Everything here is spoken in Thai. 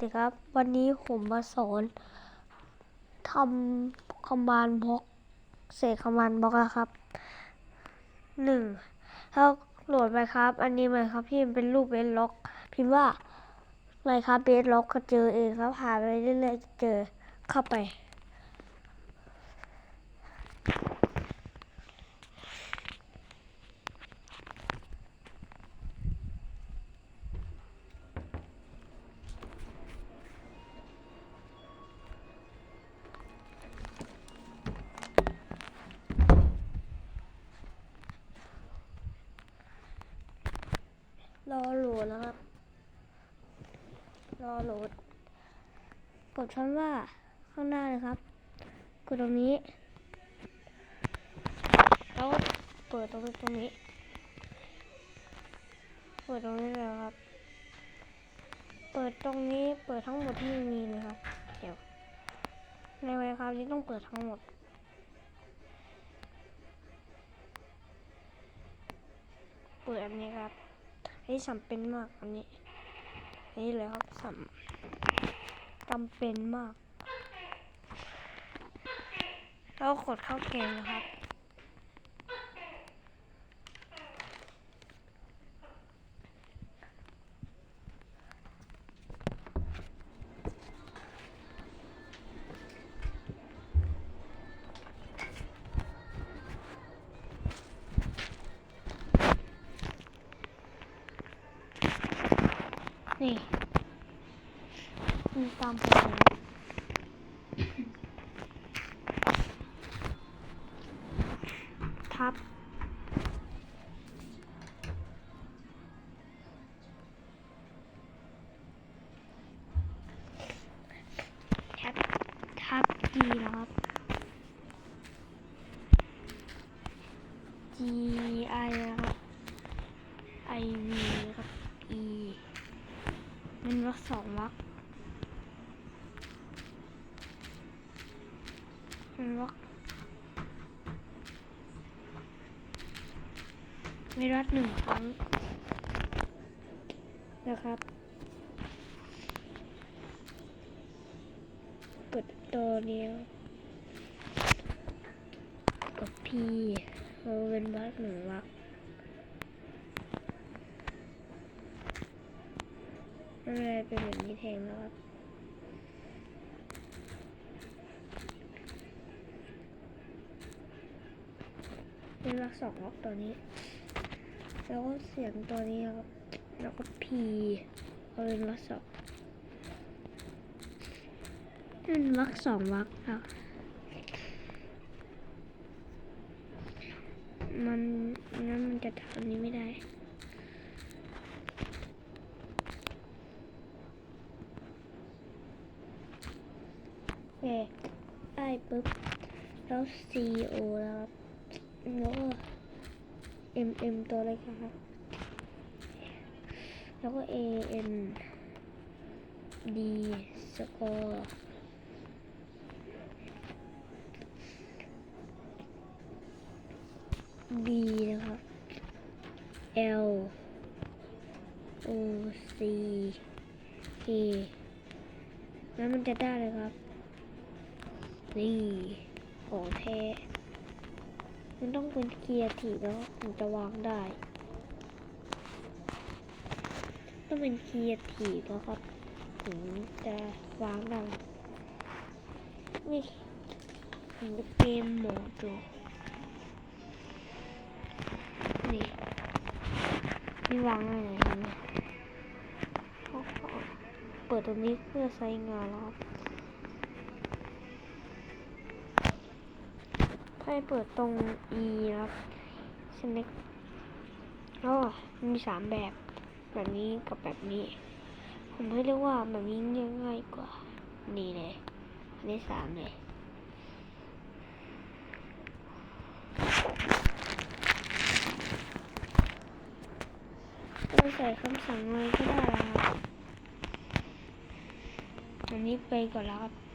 สวัสดีครับ วันนี้ผมมาสอนทำคอมบานบล็อกเศษคอมบานบล็อกนะครับหนึ่งถ้าโหลดไปครับ อันนี้ไหมครับพิมพ์เป็นรูปเบสล็อก พิมพ์ว่าไมครับเบสล็อกก็เจอเองครับหาไปเรื่อยๆจะเจอเข้าไป รอโหลดนะครับ รอโหล ด กดคำว่าข้างหน้าเลยครับ กดตรงนี้ แล้วเปิดตรงนี้ตรงนี้ เปิดตรงนี้เลยครับ เปิดตรงนี้ เปิดทั้งหมดที่มีเลยครับ เดี๋ยว ในไวครับนี้ต้องเปิดทั้งหมดเปิดอันนี้ครับอันนี้สำเป็นมากอันนี้ นี้เลยครับสำจำเป็นมาก แล้วกดเข้าเกมนะครับ นี่มีตามไปทับทับทับ G นะครับ G I นะครับ I V เป็นวรรคสองวรรคเป็นวรรคไม่รัดหนึ่งครั้งนะครับกดตัวเดียวกด P เอาเป็นวรรคหนึ่งวร มันเลยเป็นแบบนี้แทนแล้วครับเป็นลักสองล็อกตัวนี้ แล้วก็เสียงตัวนี้ครับ แล้วก็พีเอาเป็นลักสองเป็นวักสองวักครับมันงั้นมันจะทำนี้ไม่ได้ โอเค ได้ปุ๊บ แล้ว C O แล้วครับแล้วก็ M M ตัวเล็กนะครับ แล้วก็ A N D สกอร์ B นะครับ L O C K แล้วมันจะได้เลยครับ นี่ของแท้มันต้องเป็นเกียร์ถีบแล้วถึงจะวางได้ต้องเป็นเกียร์ถีบแล้วครับถึงจะวางได้นี่ถึงจะเกมโหมดดูนี่นี่วางได้เลยเห็นไหมเขาก็เปิดตรงนี้เพื่อใช้งานแล้วครับ ให้เปิดตรง E ครับ select อ๋อมีสามแบบ แบบนี้กับแบบนี้ ผมให้เรียกว่าแบบนี้ง่ายกว่า นี่เลยอันนี้สามเลยเราใส่คำสั่งเลยก็ได้แล้วครับอันนี้ไปก่อนแล้วครับ